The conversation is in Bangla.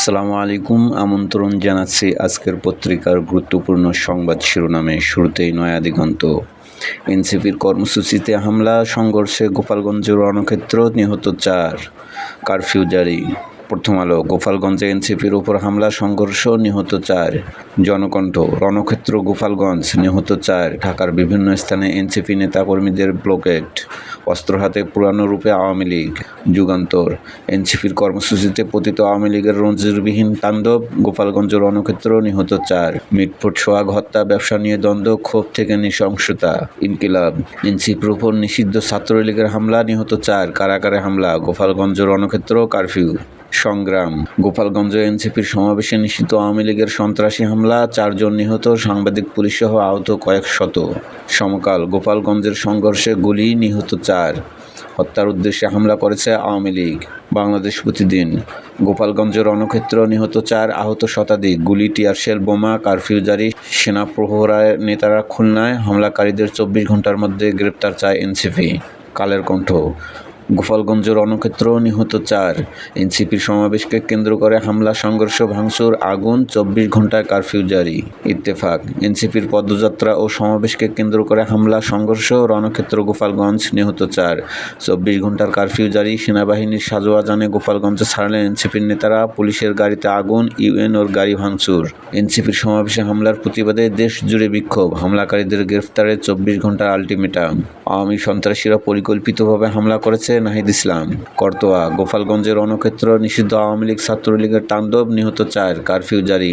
আসসালামু আলাইকুম। আমন্ত্রণ জানাচ্ছি আজকের পত্রিকার গুরুত্বপূর্ণ সংবাদ শিরোনামে। শুরুতেই নয়া দিগন্ত। এনসিপির কর্মসূচিতে হামলা, সংঘর্ষে গোপালগঞ্জের রণক্ষেত্র, নিহত চার। কারফিউ জারি। প্রথম আলো, গোপালগঞ্জে এনসিপির উপর হামলা, সংঘর্ষ, নিহত চার। জনকণ্ঠ, রণক্ষেত্র, গোপালগঞ্জ, নিহত চার। ঢাকার বিভিন্ন স্থানে এনসিপি নেতাকর্মীদের ব্লকেট। অস্ত্র হাতে পুরানো রূপে আওয়ামী লীগ। যুগান্তর। এনসিপির কর্মসূচিতে পতিত আওয়ামী লীগের রঞ্জিরবিহীন তাণ্ডব, গোপালগঞ্জ রণক্ষেত্র, নিহত চার। মিটফুট সোহাগ হত্যা, ব্যবসা নিয়ে দ্বন্দ্ব, ক্ষোভ থেকে নৃশংসতা। ইনকিলাব। এনসিপির উপর নিষিদ্ধ ছাত্রলীগের হামলা, নিহত চার। কারাগারে হামলা, গোপালগঞ্জ রণক্ষেত্র, কারফিউ। সংগ্রাম। গোপালগঞ্জ এনসিপির সমাবেশে নিষিদ্ধ আওয়ামী লীগের সন্ত্রাসী হামলা, চারজন নিহত, সাংবাদিক পুলিশ সহ আহত কয়েক শত। সমকাল গোপালগঞ্জের সংঘর্ষে গুলি নিহত চার। হত্যার উদ্দেশ্যে হামলা করেছে আওয়ামী লীগ। বাংলাদেশ প্রতিদিন। গোপালগঞ্জ রণক্ষেত্র নিহত চার আহত শতাধিক। গুলি টিয়ারশেল বোমা, কারফিউ জারি। সেনা প্রহরায় নেতারা খুলনায় হামলাকারীদের চব্বিশ ঘণ্টার মধ্যে গ্রেপ্তার চায় এনসিপি। কালের কণ্ঠ। গোপালগঞ্জ রণক্ষেত্র নিহত চার। এনসিপির সমাবেশকে কেন্দ্র করে হামলা, সংঘর্ষ, ভাঙচুর, আগুন, চব্বিশ ঘন্টায় কারফিউ জারি। ইত্তেফাক, এনসিপির পদযাত্রা ও সমাবেশকে কেন্দ্র করে হামলা, সংঘর্ষ, রণক্ষেত্র গোপালগঞ্জ নিহত চার। চব্বিশ ঘণ্টার কারফিউ জারি, সেনাবাহিনীর সাজোয়া জানে গোপালগঞ্জে ছাড়লেন এনসিপির নেতারা পুলিশের গাড়িতে আগুন ইউএনওর গাড়ি ভাঙচুর। এনসিপির সমাবেশে হামলার প্রতিবাদে দেশ জুড়ে বিক্ষোভ। হামলাকারীদের গ্রেফতারে চব্বিশ ঘণ্টার আলটিমেটাম। আওয়ামী সন্ত্রাসীরা পরিকল্পিতভাবে হামলা করেছে নাহিদ ইসলাম করতোয়া গোপালগঞ্জের রণক্ষেত্র নিষিদ্ধ আওয়ামী লীগ ছাত্রলীগের তাণ্ডব নিহত চার কারফিউ জারি।